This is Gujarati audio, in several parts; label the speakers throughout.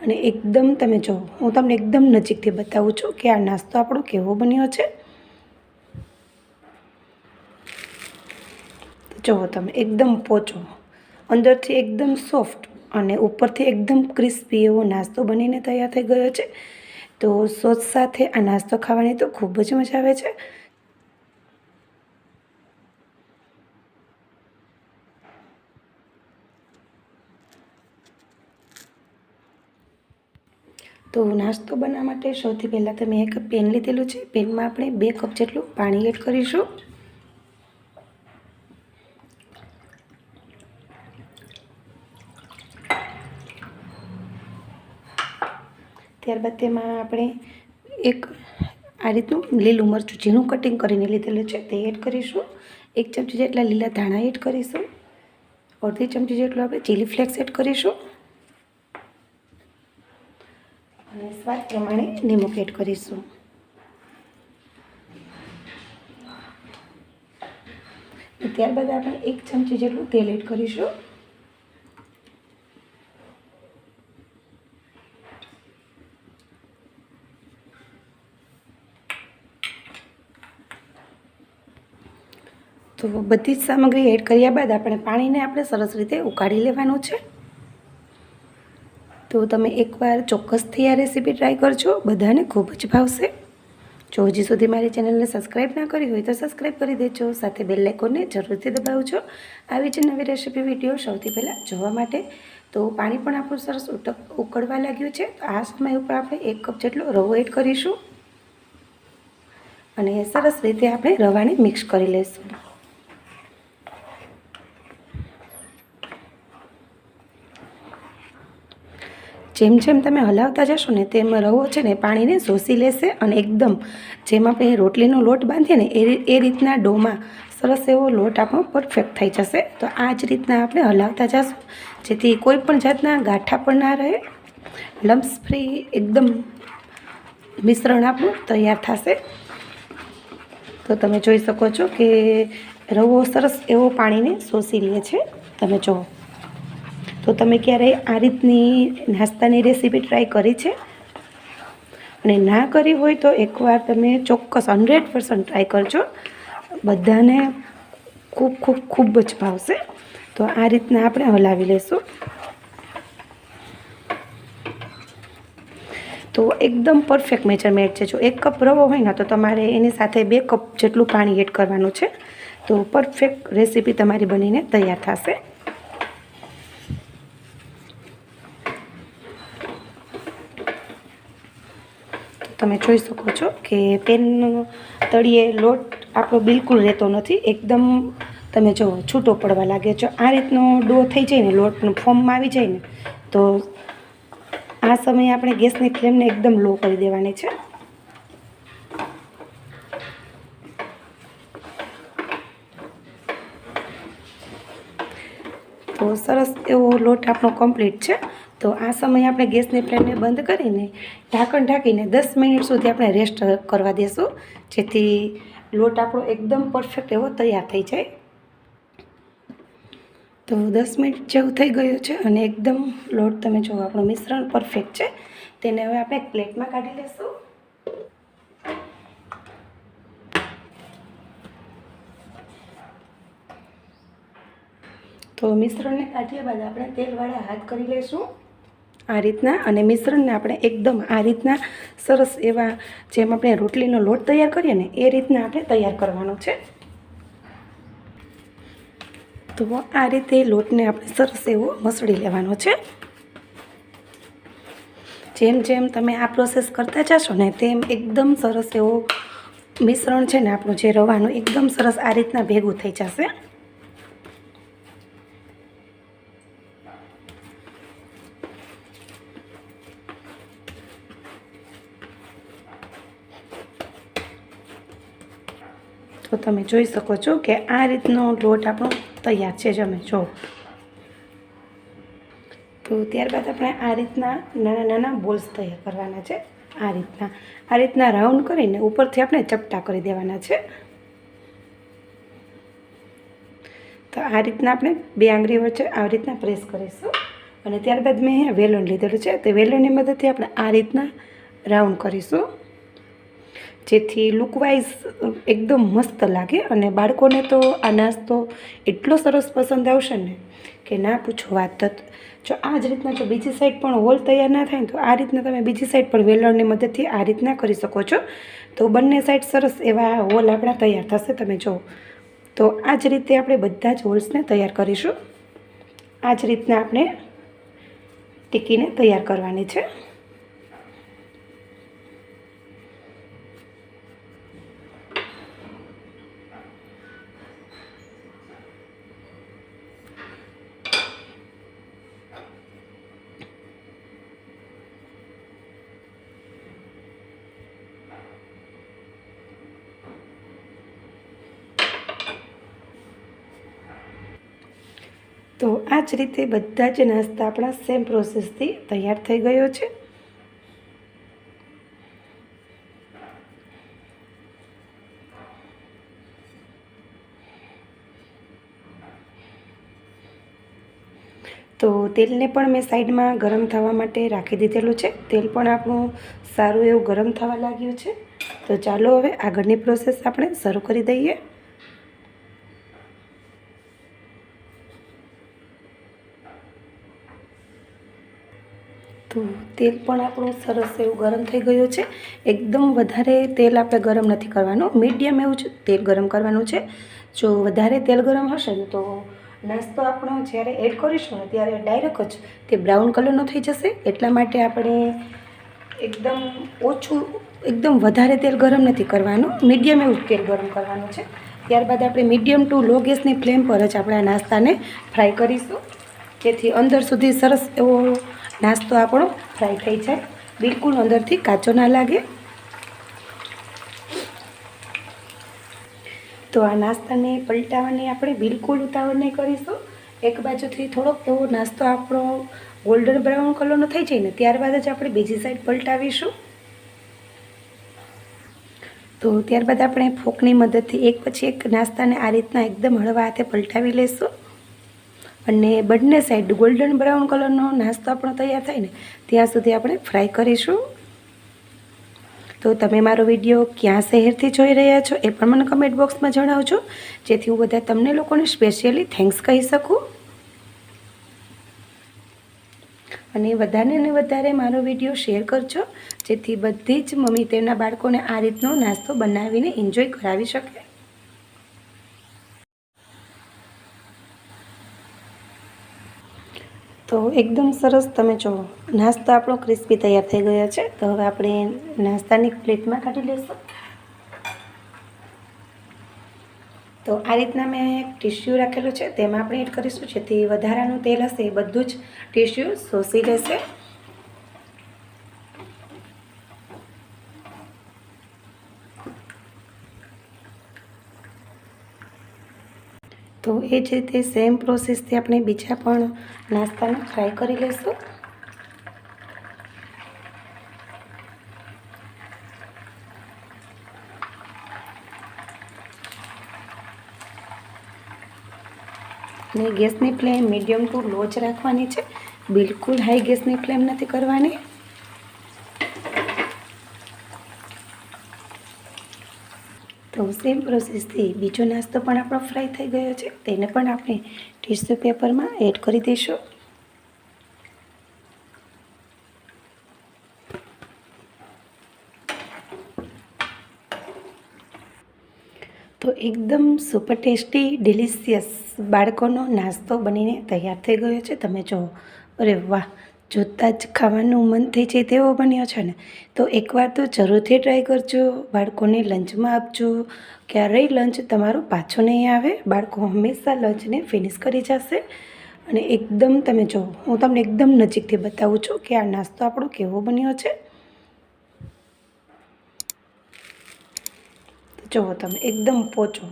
Speaker 1: અને એકદમ તમે જુઓ હું તમને એકદમ નજીકથી બતાવું છું કે આ નાસ્તો આપણો કેવો બન્યો છે. જુઓ તમે એકદમ પોચો, અંદરથી એકદમ સોફ્ટ અને ઉપરથી એકદમ ક્રિસ્પી એવો નાસ્તો બનીને તૈયાર થઈ ગયો છે. તો સોસ સાથે આ નાસ્તો ખાવાની તો ખૂબ જ મજા આવે છે. તો નાસ્તો બનાવવા માટે સૌથી પહેલાં તમે એક પેન લીધેલું છે. પેનમાં આપણે બે કપ જેટલું પાણી એડ કરીશું. ત્યારબાદ તેમાં આપણે એક આ રીતનું લીલું મરચું, ઝીણું કટિંગ કરીને લીધેલું છે તે એડ કરીશું. એક ચમચી જેટલા લીલા ધાણા એડ કરીશું. અડધી ચમચી જેટલું આપણે ચીલી ફ્લેક્સ એડ કરીશું. અને સ્વાદ પ્રમાણે નિમક એડ કરીશું. ત્યારબાદ આપણે એક ચમચી જેટલું તેલ એડ કરીશું. તો બધી જ સામગ્રી એડ કર્યા બાદ આપણે પાણીને આપણે સરસ રીતે ઉકાળી લેવાનું છે. તો તમે એકવાર ચોક્કસથી આ રેસીપી ટ્રાય કરજો. બધાને ખૂબ જ ભાવશે. જો હજી સુધી મારી ચેનલને સબસ્ક્રાઈબ ના કરી હોય તો સબસ્ક્રાઈબ કરી દેજો. સાથે બેલ લેકોને જરૂરથી દબાવજો. આવી જ નવી રેસીપી વીડિયો સૌથી પહેલાં જોવા માટે. તો પાણી પણ આપણું સરસ ઉકળવા લાગ્યું છે. તો આ સમય ઉપર આપણે એક કપ જેટલો રવો એડ કરીશું. અને સરસ રીતે આપણે રવાને મિક્સ કરી લઈશું. જેમ જેમ તમે હલાવતા જશો ને તેમ રવો છે ને પાણીને શોષી લેશે અને એકદમ જેમ આપણે રોટલીનો લોટ બાંધીએ ને એ એ રીતના ડોમાં સરસ એવો લોટ આપણો પરફેક્ટ થઈ જશે. તો આ જ રીતના આપણે હલાવતા જશું. જેથી કોઈ પણ જાતના ગાંઠા પણ ના રહે. લમ્સ ફ્રી એકદમ મિશ્રણ આપણું તૈયાર થશે. તો તમે જોઈ શકો છો કે રવો સરસ એવો પાણીને શોષી લે છે. તમે જુઓ. તો તમે ક્યારેય આ રીતની નાસ્તાની રેસીપી ટ્રાય કરી છે? અને ના કરી હોય તો એકવાર તમે ચોક્કસ હંડ્રેડ પર્સન્ટ ટ્રાય કરજો. બધાને ખૂબ ખૂબ ખૂબ જ ભાવશે. તો આ રીતના આપણે હલાવી લઈશું તો એકદમ પરફેક્ટ મેજરમેન્ટ છે. જો એક કપ રવો હોય ને, તો તમારે એની સાથે બે કપ જેટલું પાણી એડ કરવાનું છે. તો પરફેક્ટ રેસીપી તમારી બનીને તૈયાર થશે. તમે જોઈ શકો છો કે પેન તળિયે લોટ આપણો બિલકુલ રહેતો નથી. એકદમ તમે જુઓ છૂટો પડવા લાગે જો આ રીતનો ડો થઈ જાય ને, લોટનું ફોર્મમાં આવી જાય ને, તો આ સમયે આપણે ગેસની ફ્લેમને એકદમ લો કરી દેવાની છે. તો સરસ એવો લોટ આપણો કમ્પ્લીટ છે. તો આ સમયે આપણે ગેસની ફ્લેમને બંધ કરીને ઢાંકણ ઢાંકીને દસ મિનિટ સુધી આપણે રેસ્ટ કરવા દેશું, જેથી લોટ આપણો એકદમ પરફેક્ટ એવો તૈયાર થઈ જાય. તો દસ મિનિટ જેવું થઈ ગયું છે અને એકદમ લોટ તમે જુઓ, આપણું મિશ્રણ પરફેક્ટ છે. તેને હવે આપણે એક પ્લેટમાં કાઢી લઈશું તો મિશ્રણને કાઢ્યા બાદ આપણે તેલવાળા હાથ કરી લઈશું આ રીતના અને મિશ્રણને આપણે એકદમ આ રીતના સરસ એવા જેમ આપણે રોટલીનો લોટ તૈયાર કરીએ ને એ રીતના આપણે તૈયાર કરવાનો છે. તો આ રીતે લોટને આપણે સરસ એવો મસળી લેવાનો છે. જેમ જેમ તમે આ પ્રોસેસ કરતા જશો ને તેમ એકદમ સરસ એવો મિશ્રણ છે ને આપણું જે રવાનું એકદમ સરસ આ રીતના ભેગું થઈ જશે. તો તમે જોઈ શકો છો કે આ રીતનો લોટ આપણો તૈયાર છે જમે જો. તો ત્યારબાદ આપણે આ રીતના નાના નાના બોલ્સ તૈયાર કરવાના છે. આ રીતના. આ રીતના રાઉન્ડ કરીને ઉપરથી આપણે ચપટા કરી દેવાના છે. તો આ રીતના આપણે બે આંગળી વચ્ચે આ રીતના પ્રેસ કરીશું. અને ત્યારબાદ મેં અહીંયા વેલણ લીધેલું છે. તો વેલણની મદદથી આપણે આ રીતના રાઉન્ડ કરીશું. જેથી લુકવાઇઝ એકદમ મસ્ત લાગે. અને બાળકોને તો આ નાસ્તો એટલો સરસ પસંદ આવશે ને કે ના પૂછો વાત જ. જો આ જ રીતના જો બીજી સાઈડ પણ હોલ તૈયાર ના થાય તો આ રીતના તમે બીજી સાઈડ પણ વેલણની મદદથી આ રીતના કરી શકો છો. તો બંને સાઈડ સરસ એવા હોલ આપણા તૈયાર થશે. તમે જુઓ તો આ જ રીતે આપણે બધા જ હોલ્સને તૈયાર કરીશું. આ જ રીતના આપણે ટીકીને તૈયાર કરવાની છે. તો આ જ રીતે બધા જ નાસ્તા આપણા સેમ પ્રોસેસથી તૈયાર થઈ ગયો છે. તો તેલને પણ મેં સાઈડમાં ગરમ થવા માટે રાખી દીધેલું છે. તેલ પણ આપણું સારું એવું ગરમ થવા લાગ્યું છે. તો ચાલો હવે આગળની પ્રોસેસ આપણે શરૂ કરી દઈએ તો તેલ પણ આપણું સરસ એવું ગરમ થઈ ગયું છે. એકદમ વધારે તેલ આપણે ગરમ નથી કરવાનું. મીડિયમ એવું છે તેલ ગરમ કરવાનું છે. જો વધારે તેલ ગરમ હશે ને તો નાસ્તો આપણો જ્યારે એડ કરીશું ને ત્યારે ડાયરેક્ટ જ તે બ્રાઉન કલરનો થઈ જશે. એટલા માટે આપણે એકદમ ઓછું, એકદમ વધારે તેલ ગરમ નથી કરવાનું. મીડિયમ એવું તેલ ગરમ કરવાનું છે. ત્યારબાદ આપણે મીડિયમ ટુ લો ગેસની ફ્લેમ પર જ આપણે આ નાસ્તાને ફ્રાય કરીશું. જેથી અંદર સુધી સરસ એવો નાસ્તો આપણો ફ્રાય થઈ જાય. બિલકુલ અંદરથી કાચો ના લાગે. તો આ નાસ્તાને પલટાવાની આપણે બિલકુલ ઉતાવળ નહીં કરીશું. એક બાજુથી થોડોક એવો નાસ્તો આપણો ગોલ્ડન બ્રાઉન કલરનો થઈ જાય ને, ત્યારબાદ જ આપણે બીજી સાઈડ પલટાવીશું. તો ત્યારબાદ આપણે ફોકની મદદથી એક પછી એક નાસ્તાને આ રીતના એકદમ હળવા હાથે પલટાવી લઈશું અને બંને સાઈડ ગોલ્ડન બ્રાઉન કલરનો નાસ્તો આપણો તૈયાર થાય ને, ત્યાં સુધી આપણે ફ્રાય કરીશું. તો તમે મારો વીડિયો ક્યાં શહેરથી જોઈ રહ્યા છો એ પણ મને કમેન્ટ બોક્સમાં જણાવજો, જેથી હું બધા તમને લોકોને સ્પેશિયલી થેન્ક્સ કહી શકું. અને વધારે ને વધારે મારો વીડિયો શેર કરજો, જેથી બધી જ મમ્મી તેના બાળકોને આ રીતનો નાસ્તો બનાવીને એન્જોય કરાવી શકે. તો એકદમ સરસ તમે જો, નાસ્તો આપણો ક્રિસ્પી તૈયાર થઈ ગયો છે. તો હવે આપણે નાસ્તાની પ્લેટમાં કાઢી લઈશું. તો આ રીતના મેં એક ટીશ્યુ રાખેલું છે, તેમાં આપણે એડ કરીશું. જેથી વધારાનું તેલ હશે એ બધું જ ટીશ્યુ શોષી લેશે. તો એ જ રીતે સેમ પ્રોસેસથી આપણે બીજા પણ નાસ્તાને ફ્રાય કરી લઈશું. ને ગેસની ફ્લેમ મીડિયમ ટુ લો જ રાખવાની છે. બિલકુલ હાઈ ગેસની ફ્લેમ નથી કરવાની. તો સેમ પ્રોસેસથી બીજો નાસ્તો પણ આપણો ફ્રાય થઈ ગયો છે. તેને પણ આપણે ટીશ્યુ પેપરમાં એડ કરી દઈશું. તો એકદમ સુપર ટેસ્ટી ડિલિશિયસ બાળકોનો નાસ્તો બનીને તૈયાર થઈ ગયો છે. તમે જુઓ અરે વાહ જોતાં જ ખાવાનું મન થઈ જાય તેવો બન્યો છે ને. તો એકવાર તો જરૂરથી ટ્રાય કરજો, બાળકોને લંચમાં આપજો. ક્યારેય લંચ તમારો પાછો નહીં આવે. બાળકો હંમેશા લંચને ફિનિશ કરી જશે. અને એકદમ તમે જુઓ હું તમને એકદમ નજીકથી બતાવું છું કે આ નાસ્તો આપણો કેવો બન્યો છે. જુઓ તમે એકદમ પોચો,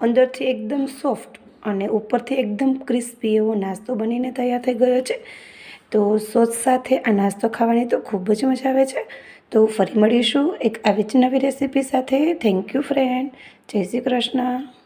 Speaker 1: અંદરથી એકદમ સોફ્ટ અને ઉપરથી એકદમ ક્રિસ્પી એવો નાસ્તો બનીને તૈયાર થઈ ગયો છે. તો સોસ સાથે આ નાસ્તો ખાવાની તો ખૂબ જ મજા આવે છે. તો ફરી મળીશું એક આવી જ નવી રેસીપી સાથે. થેન્ક યુ ફ્રેન્ડ જય શ્રી કૃષ્ણ.